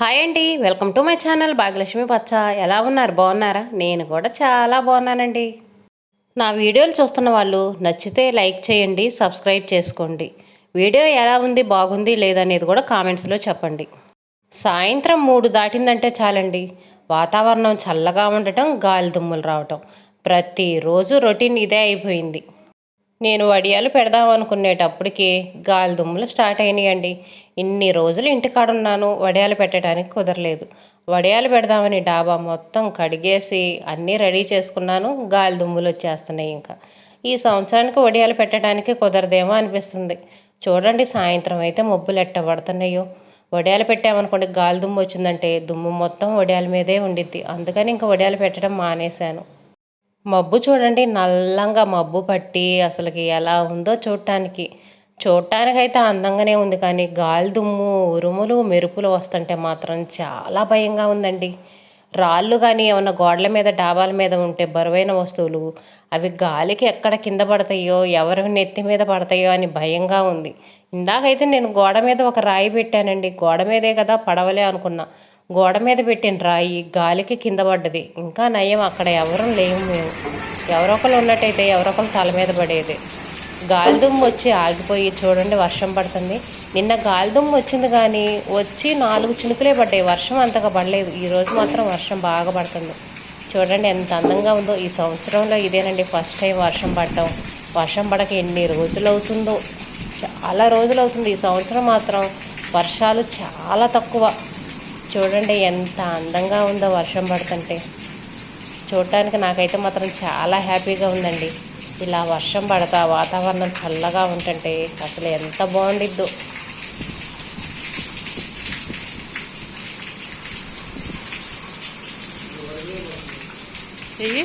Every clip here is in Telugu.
హాయ్ అండి welcome to my channel Bhagyalakshmi పచ్చ ఎలా ఉన్నారు? బాగున్నారా? నేను కూడా చాలా బాగున్నానండి. నా వీడియోలు చూస్తున్న వాళ్ళు నచ్చితే లైక్ చేయండి సబ్స్క్రైబ్ చేసుకోండి. వీడియో ఎలా ఉంది బాగుంది లేదనేది కూడా కామెంట్స్లో చెప్పండి. సాయంత్రం మూడు దాటిందంటే చాలండి. వాతావరణం చల్లగా ఉండటం గాలి దుమ్ములు రావటం. ప్రతిరోజు రొటీన్ ఇదే అయిపోయింది. నేను వడియాలు పెడదాం అనుకునేటప్పటికి గాలి దుమ్ములు స్టార్ట్ అయినాయండి. ఇన్ని రోజులు ఇంటికాడ ఉన్నాను వడియాలు పెట్టడానికి కుదరలేదు. వడియాలు పెడదామని డాబా మొత్తం కడిగేసి అన్నీ రెడీ చేసుకున్నాను గాలి దుమ్ములు వచ్చేస్తున్నాయి ఇంకా. ఈ సంవత్సరానికి వడియాలు పెట్టడానికి కుదరదేమో అనిపిస్తుంది. చూడండి సాయంత్రం అయితే మబ్బులు ఎట్ట పడుతున్నాయో. వడియాలు పెట్టామనుకోండి గాలి దుమ్ము వచ్చిందంటే దుమ్ము మొత్తం వడియాల మీదే ఉండిద్ది. అందుకని ఇంకా వడియాలు పెట్టడం మానేశాను. మబ్బు చూడండి నల్లంగా మబ్బు పట్టి అసలుకి ఎలా ఉందో చూడటానికి చూడటానికైతే అందంగానే ఉంది కానీ గాలి దుమ్ము ఉరుములు మెరుపులు వస్తుంటే మాత్రం చాలా భయంగా ఉందండి. రాళ్ళు కానీ ఏమన్నా గోడల మీద డాబాల మీద ఉంటే బరువైన వస్తువులు అవి గాలికి ఎక్కడ కింద పడతాయో ఎవరి నెత్తి మీద పడతాయో అని భయంగా ఉంది. ఇందాకైతే నేను గోడ మీద ఒక రాయి పెట్టానండి. గోడ మీదే కదా పడవలే అనుకున్నా. గోడ మీద పెట్టిన రాయి గాలికి కింద పడ్డది. ఇంకా నయం అక్కడ ఎవరూ లేము మేము. ఎవరొకరు ఉన్నట్టయితే ఎవరొకరు తల మీద పడేది. గాలిదుమ్ము వచ్చి ఆగిపోయి చూడండి వర్షం పడుతుంది. నిన్న గాలిదుమ్ము వచ్చింది కానీ వచ్చి నాలుగు చినుకులే పడ్డాయి. వర్షం అంతగా పడలేదు. ఈరోజు మాత్రం వర్షం బాగా పడుతుంది. చూడండి ఎంత అందంగా ఉందో. ఈ సంవత్సరంలో ఇదేనండి ఫస్ట్ టైం వర్షం పడటం. వర్షం పడక ఎన్ని రోజులు అవుతుందో. చాలా రోజులు అవుతుంది. ఈ సంవత్సరం మాత్రం వర్షాలు చాలా తక్కువ. చూడండి ఎంత అందంగా ఉందో వర్షం పడుతుంటే. చూడటానికి నాకైతే మాత్రం చాలా హ్యాపీగా ఉందండి. ఇలా వర్షం పడతా వాతావరణం చల్లగా ఉంటుంటే అసలు ఎంత బాగుండిద్దో. చెయ్యి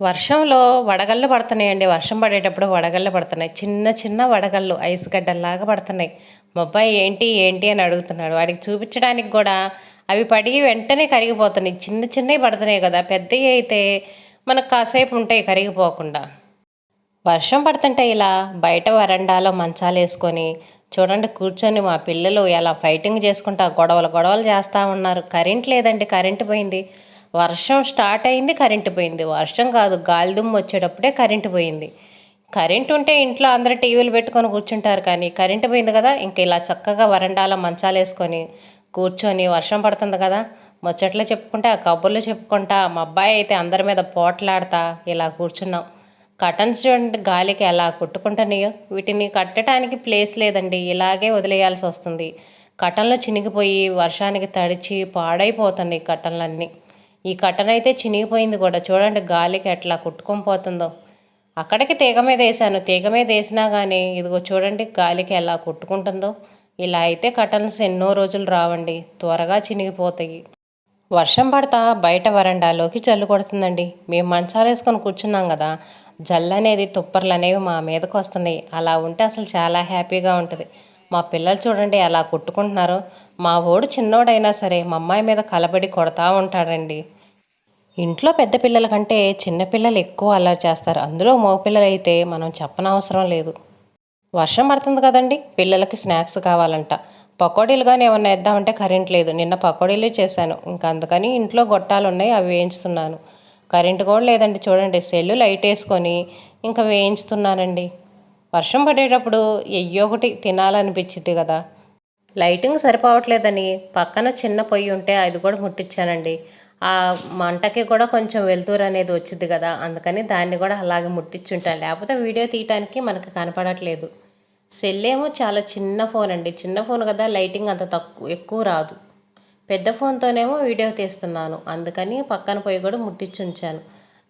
వర్షంలో వడగళ్ళు పడుతున్నాయండి. వర్షం పడేటప్పుడు వడగళ్ళు పడుతున్నాయి. చిన్న చిన్న వడగళ్ళు ఐస్ గడ్డల్లాగా పడుతున్నాయి. మా అబ్బాయి ఏంటి ఏంటి అని అడుగుతున్నాడు. వాడికి చూపించడానికి కూడా అవి పడి వెంటనే కరిగిపోతున్నాయి. చిన్న చిన్నవి పడుతున్నాయి కదా. పెద్దవి అయితే మనకు కాసేపు ఉంటాయి కరిగిపోకుండా. వర్షం పడుతుంటే ఇలా బయట వరండాలో మంచాలు వేసుకొని చూడండి కూర్చొని మా పిల్లలు ఎలా ఫైటింగ్ చేసుకుంటా గొడవలు గొడవలు చేస్తూ ఉన్నారు. కరెంట్ లేదండి. కరెంట్ పోయింది. వర్షం స్టార్ట్ అయింది కరెంటు పోయింది. వర్షం కాదు గాలి దుమ్ము వచ్చేటప్పుడే కరెంటు పోయింది. కరెంట్ ఉంటే ఇంట్లో అందరూ టీవీలు పెట్టుకొని కూర్చుంటారు కానీ కరెంటు పోయింది కదా ఇంక ఇలా చక్కగా వరండాలో మంచాలు వేసుకొని కూర్చొని వర్షం పడుతుంది కదా. ముచ్చట్లు చెప్పుకుంటా కబుర్లు చెప్పుకుంటా మా అబ్బాయి అయితే అందరి మీద పోట్లాడతా ఇలా కూర్చున్నాం. కటన్స్ చూడండి గాలికి ఎలా కొట్టుకుంటున్నాయో. వీటిని కట్టడానికి ప్లేస్ లేదండి ఇలాగే వదిలేయాల్సి వస్తుంది. కటన్లు చినిగిపోయి వర్షానికి తడిచి పాడైపోతున్నాయి కట్టన్లన్నీ ఈ కట్టన అయితే చినిగిపోయింది కూడా. చూడండి గాలికి ఎట్లా కుట్టుకొని పోతుందో. అక్కడికి తీగ మీద వేసాను తీగ మీద వేసినా కానీ ఇదిగో చూడండి గాలికి ఎలా కుట్టుకుంటుందో. ఇలా అయితే కటన్స్ ఎన్నో రోజులు రావండి. త్వరగా చినిగిపోతాయి. వర్షం పడతా బయట వరండాలోకి జల్లు కొడుతుందండి. మేము మంచాలు వేసుకొని కూర్చున్నాం కదా. జల్లు అనేది తుప్పర్లు అనేవి మా మీదకి వస్తున్నాయి. అలా ఉంటే అసలు చాలా హ్యాపీగా ఉంటుంది. మా పిల్లలు చూడండి ఎలా కొట్టుకుంటున్నారో. మా ఓడు చిన్నోడైనా సరే మా అమ్మాయి మీద కలబడి కొడతా ఉంటాడండి. ఇంట్లో పెద్ద పిల్లల కంటే చిన్నపిల్లలు ఎక్కువ అల్లరి చేస్తారు. అందులో మగపిల్లలు అయితే మనం చెప్పనవసరం లేదు. వర్షం పడుతుంది కదండి పిల్లలకి స్నాక్స్ కావాలంట. పకోడీలు కానీ ఏమన్నా వేద్దామంటే కరెంట్ లేదు. నిన్న పకోడీలు చేశాను. ఇంకా అందుకని ఇంట్లో గొట్టాలు ఉన్నాయి అవి వేయించుతున్నాను. కరెంట్ కూడా లేదండి చూడండి సెల్లు లైట్ వేసుకొని ఇంకా వేయించుతున్నానండి. వర్షం పడేటప్పుడు ఎయ్యో ఒకటి తినాలనిపించింది కదా. లైటింగ్ సరిపోవట్లేదని పక్కన చిన్న పొయ్యి ఉంటే అది కూడా ముట్టించానండి. ఆ మంటకి కూడా కొంచెం వెలుతురు అనేది వచ్చింది కదా అందుకని దాన్ని కూడా అలాగే ముట్టించుంటాను. లేకపోతే వీడియో తీయటానికి మనకు కనపడట్లేదు. సెల్ ఏమో చాలా చిన్న ఫోన్ అండి. చిన్న ఫోన్ కదా లైటింగ్ అంత తక్కువ ఎక్కువ రాదు. పెద్ద ఫోన్తోనేమో వీడియో తీస్తున్నాను. అందుకని పక్కన పోయి కూడా ముట్టించి ఉంచాను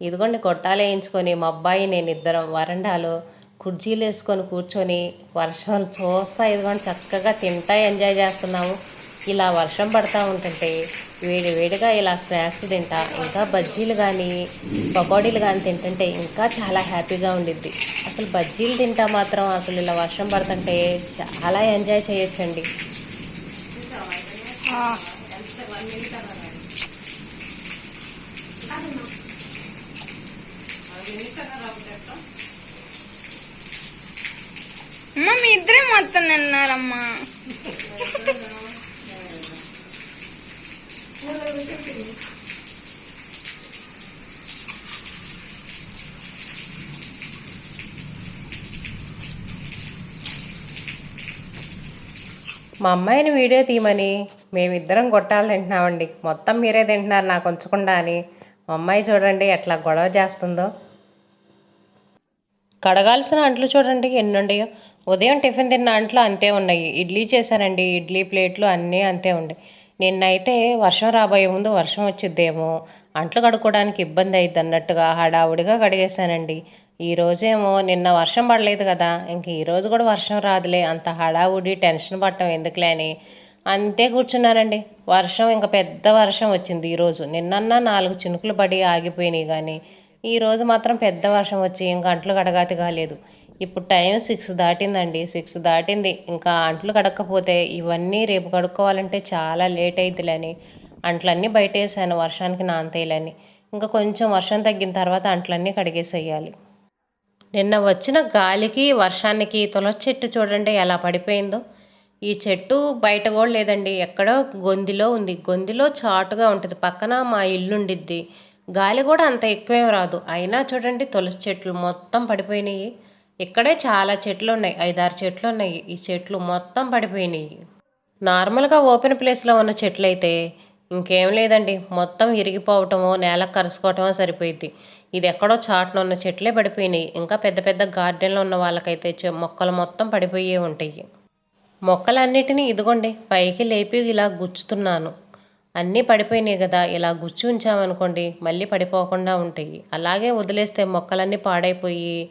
ఇదిగోండి కొట్టాలు వేయించుకొని మా అబ్బాయి నేను ఇద్దరం వరండాలో కుర్చీలు వేసుకొని కూర్చొని వర్షం చూస్తా ఇదిగోండి చక్కగా తింటా ఎంజాయ్ చేస్తున్నాము. ఇలా వర్షం పడతా ఉంటుంటే వేడి వేడిగా ఇలా స్నాక్స్ తింటా ఇంకా బజ్జీలు కానీ పకోడీలు కానీ తింటుంటే ఇంకా చాలా హ్యాపీగా ఉండిద్ది. అసలు బజ్జీలు తింటా మాత్రం అసలు ఇలా వర్షం పడుతుంటే చాలా ఎంజాయ్ చేయొచ్చండి. అమ్మ మీ ఇద్దరే మొత్తం తిన్నారమ్మా. మా అమ్మాయిని వీడియో తీయమని మేమిద్దరం గొట్టాలు తింటున్నామండి. మొత్తం మీరే తింటున్నారు నాకు ఉంచకుండా అని. మా అమ్మాయి చూడండి ఎట్లా గొడవ చేస్తుందో. కడగాల్సిన అంట్లు చూడండి ఎన్ని ఉన్నాయో ఉదయం టిఫిన్ తిన్న అంట్లు అంతే ఉన్నాయి. ఇడ్లీ చేశానండి. ఇడ్లీ ప్లేట్లు అన్నీ అంతే ఉన్నాయి నిన్నైతే వర్షం రాబోయే ముందు వర్షం వచ్చిద్దేమో. అంట్లు కడుక్కోవడానికి ఇబ్బంది అయింది అన్నట్టుగా హడావుడిగా కడిగేశానండి. ఈ రోజేమో నిన్న వర్షం పడలేదు కదా ఇంక ఈరోజు కూడా వర్షం రాదులే అంత హడావుడి టెన్షన్ పట్టడం ఎందుకులే అని అంతే కూర్చున్నానండి. వర్షం ఇంకా పెద్ద వర్షం వచ్చింది ఈరోజు నిన్నన్నా నాలుగు చినుకులు పడి ఆగిపోయినాయి కానీ ఈరోజు మాత్రం పెద్ద వర్షం వచ్చి ఇంకా అంట్లు కడగాతి కాలేదు ఇప్పుడు టైం సిక్స్ దాటిందండి. సిక్స్ దాటింది. ఇంకా అంట్లు కడకపోతే ఇవన్నీ రేపు కడుక్కోవాలంటే చాలా లేట్ అయిద్దిలని అంట్లన్నీ బయటేసాను. వర్షానికి నాంతేయాలని. ఇంకా కొంచెం వర్షం తగ్గిన తర్వాత అంట్లన్నీ కడిగేసేయాలి. నిన్న వచ్చిన గాలికి వర్షానికి తులసి చెట్టు చూడండి ఎలా పడిపోయిందో. ఈ చెట్టు బయట కూడా లేదండి. ఎక్కడో గొందిలో ఉంది. గొందిలో చాటుగా ఉంటుంది. పక్కన మా ఇల్లు ఉండిద్ది. గాలి కూడా అంత ఎక్కువేం రాదు. అయినా చూడండి తులసి చెట్లు మొత్తం పడిపోయినాయి. ఇక్కడే చాలా చెట్లు ఉన్నాయి ఐదారు చెట్లు ఉన్నాయి ఈ చెట్లు మొత్తం పడిపోయినాయి. నార్మల్గా ఓపెన్ ప్లేస్లో ఉన్న చెట్లు అయితే ఇంకేం లేదండి. మొత్తం ఇరిగిపోవటమో నేలకు కరుసుకోవటమో సరిపోయింది ఇది ఎక్కడో చాటున ఉన్న చెట్లే పడిపోయినాయి. ఇంకా పెద్ద పెద్ద గార్డెన్లో ఉన్న వాళ్ళకైతే చె- మొక్కలు మొత్తం పడిపోయే ఉంటాయి. మొక్కలన్నిటినీ ఇదిగోండి పైకి లేపి ఇలా గుచ్చుతున్నాను. అన్నీ పడిపోయినాయి కదా ఇలా గుచ్చి ఉంచామనుకోండి మళ్ళీ పడిపోకుండా ఉంటాయి. అలాగే వదిలేస్తే మొక్కలన్నీ పాడైపోయి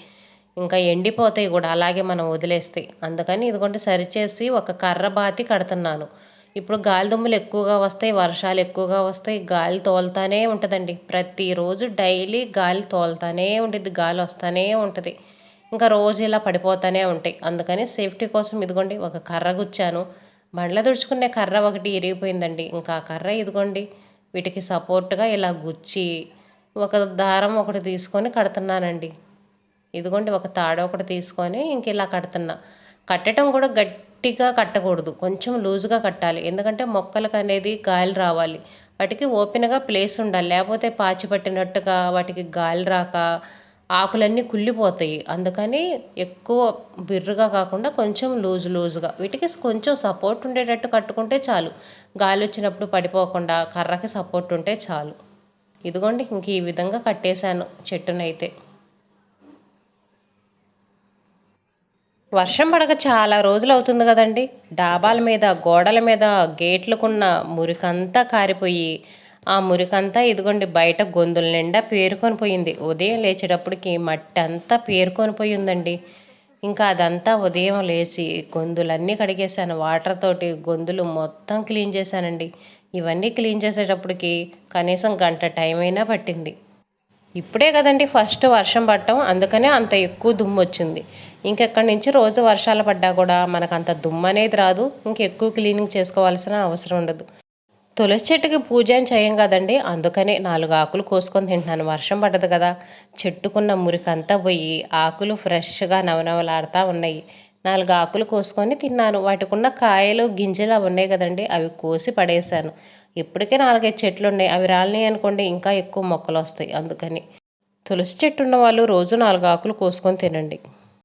ఇంకా ఎండిపోతాయి కూడా అలాగే మనం వదిలేస్తే. అందుకని ఇదిగోండి సరిచేసి ఒక కర్ర బాతి కడుతున్నాను. ఇప్పుడు గాలి దుమ్ములు ఎక్కువగా వస్తాయి వర్షాలు ఎక్కువగా వస్తాయి గాలి తోలుతానే ఉంటుందండి. ప్రతిరోజు డైలీ గాలి తోలుతానే ఉంటుంది గాలి వస్తూనే ఉంటుంది. ఇంకా రోజు ఇలా పడిపోతూనే ఉంటాయి. అందుకని సేఫ్టీ కోసం ఇదిగోండి ఒక కర్ర గుచ్చాను. బండ్ల తుడుచుకునే కర్ర ఒకటి ఇరిగిపోయిందండి. ఇంకా ఆ కర్ర ఇదిగోండి వీటికి సపోర్ట్గా ఇలా గుచ్చి ఒక దారం ఒకటి తీసుకొని కడుతున్నానండి. ఇదిగోండి ఒక తాడు ఒకటి తీసుకొని ఇంక ఇలా కడుతున్నా. కట్టడం కూడా గట్టిగా కట్టకూడదు. కొంచెం లూజుగా కట్టాలి. ఎందుకంటే మొక్కలకు అనేది గాలి రావాలి. వాటికి ఓపెన్గా ప్లేస్ ఉండాలి. లేకపోతే పాచి పట్టినట్టుగా వాటికి గాలి రాక ఆకులన్నీ కుళ్ళిపోతాయి. అందుకని ఎక్కువ బిర్రుగా కాకుండా కొంచెం లూజు లూజుగా. వీటికి కొంచెం సపోర్ట్ ఉండేటట్టు కట్టుకుంటే చాలు. గాలి వచ్చినప్పుడు పడిపోకుండా కర్రకి సపోర్ట్ ఉంటే చాలు. ఇదిగోండి ఇంక ఈ విధంగా కట్టేశాను చెట్టునైతే. వర్షం పడక చాలా రోజులు అవుతుంది కదండి. డాబాల మీద గోడల మీద గేట్లకున్న మురికంతా కారిపోయి ఆ మురికంతా ఇదిగోండి బయట గొంతుల నిండా పేరుకొని పోయింది. ఉదయం లేచేటప్పటికి మట్టి అంతా పేరుకొని పోయి ఉందండి. ఇంకా అదంతా ఉదయం లేచి గొంతులన్నీ కడిగేశాను. వాటర్ తోటి గొంతులు మొత్తం క్లీన్ చేశానండి. ఇవన్నీ క్లీన్ చేసేటప్పటికి కనీసం గంట టైం అయినా పట్టింది. ఇప్పుడే కదండి ఫస్ట్ వర్షం పడటం అందుకనే అంత ఎక్కువ దుమ్ము వచ్చింది. ఇంకెక్కడి నుంచి రోజు వర్షాలు పడ్డా కూడా మనకు అంత దుమ్ము అనేది రాదు ఇంకెక్కువ క్లీనింగ్ చేసుకోవాల్సిన అవసరం ఉండదు. తులసి చెట్టుకి పూజ అని చేయం కదండి అందుకనే నాలుగు ఆకులు కోసుకొని తింటున్నాను. వర్షం పడ్డది కదా చెట్టుకున్న మురికంతా పోయి ఆకులు ఫ్రెష్గా నవనవలాడుతూ ఉన్నాయి. నాలుగు ఆకులు కోసుకొని తిన్నాను. వాటికి ఉన్న కాయలు గింజలు అవి ఉన్నాయి కదండి అవి కోసి పడేశాను. ఇప్పటికే నాలుగైదు చెట్లు ఉన్నాయి అవి రాలినాయి అనుకోండి ఇంకా ఎక్కువ మొక్కలు వస్తాయి. అందుకని తులసి చెట్టు ఉన్న వాళ్ళు రోజు నాలుగు ఆకులు కోసుకొని తినండి.